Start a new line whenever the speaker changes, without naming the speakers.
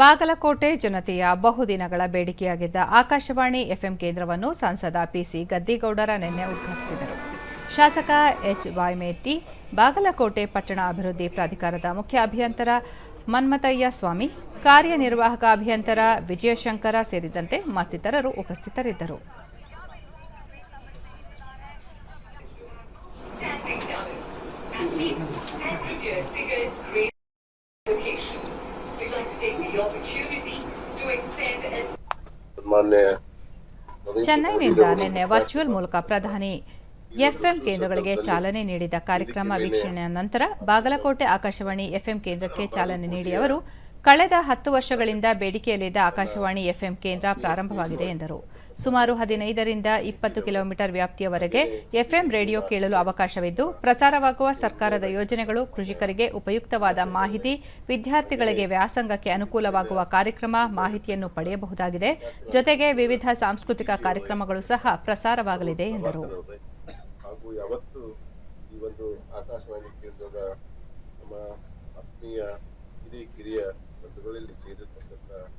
ಬಾಗಲಕೋಟೆ ಜನತೆಯ ಬಹುದಿನಗಳ ಬೇಡಿಕೆಯಾಗಿದ್ದ ಆಕಾಶವಾಣಿ ಎಫ್ಎಂ ಕೇಂದ್ರವನ್ನು ಸಂಸದ ಪಿಸಿ ಗದ್ದಿಗೌಡರ ನಿನ್ನೆ ಉದ್ಘಾಟಿಸಿದರು. ಶಾಸಕ ಎಚ್ ವಾಯ್ಮೇಟಿ ಬಾಗಲಕೋಟೆ ಪಟ್ಟಣ ಅಭಿವೃದ್ಧಿ ಪ್ರಾಧಿಕಾರದ ಮುಖ್ಯ ಅಭಿಯಂತರ ಮನ್ಮತಯ್ಯ ಸ್ವಾಮಿ, ಕಾರ್ಯನಿರ್ವಾಹಕ ಅಭಿಯಂತರ ವಿಜಯಶಂಕರ ಸೇರಿದಂತೆ ಮತ್ತಿತರರು ಉಪಸ್ಥಿತರಿದ್ದರು.
ಮಾನ್ಯ
ಚೆನ್ನೈನಿಂದ ನಿನ್ನೆ ವರ್ಚುವಲ್ ಮೂಲಕ ಪ್ರಧಾನಿ ಎಫ್ಎಂ ಕೇಂದ್ರಗಳಿಗೆ ಚಾಲನೆ ನೀಡಿದ ಕಾರ್ಯಕ್ರಮ ವೀಕ್ಷಣೆಯ ನಂತರ ಬಾಗಲಕೋಟೆ ಆಕಾಶವಾಣಿ ಎಫ್ಎಂ ಕೇಂದ್ರಕ್ಕೆ ಚಾಲನೆ ನೀಡಿ ಅವರು ಕಳೆದ ಹತ್ತು ವರ್ಷಗಳಿಂದ ಬೇಡಿಕೆಯಲ್ಲಿದ್ದ ಆಕಾಶವಾಣಿ ಎಫ್ಎಂ ಕೇಂದ್ರ ಪ್ರಾರಂಭವಾಗಿದೆ ಎಂದರು. ಸುಮಾರು ಹದಿನೈದರಿಂದ ಇಪ್ಪತ್ತು ಕಿಲೋಮೀಟರ್ ವ್ಯಾಪ್ತಿಯವರೆಗೆ ಎಫ್ಎಂ ರೇಡಿಯೋ ಕೇಳಲು ಅವಕಾಶವಿದ್ದು, ಪ್ರಸಾರವಾಗುವ ಸರ್ಕಾರದ ಯೋಜನೆಗಳು ಕೃಷಿಕರಿಗೆ ಉಪಯುಕ್ತವಾದ ಮಾಹಿತಿ, ವಿದ್ಯಾರ್ಥಿಗಳಿಗೆ ವ್ಯಾಸಂಗಕ್ಕೆ ಅನುಕೂಲವಾಗುವ ಕಾರ್ಯಕ್ರಮ, ಮಾಹಿತಿಯನ್ನು ಪಡೆಯಬಹುದಾಗಿದೆ. ಜೊತೆಗೆ ವಿವಿಧ ಸಾಂಸ್ಕೃತಿಕ ಕಾರ್ಯಕ್ರಮಗಳು ಸಹ ಪ್ರಸಾರವಾಗಲಿದೆ ಎಂದರು.
ನಮ್ಮ ಆತ್ಮೀಯ ಹಿರಿಯ ಕಿರಿಯ ಬಂಧುಗಳಲ್ಲಿ ಸೇರಿರ್ತಕ್ಕಂಥ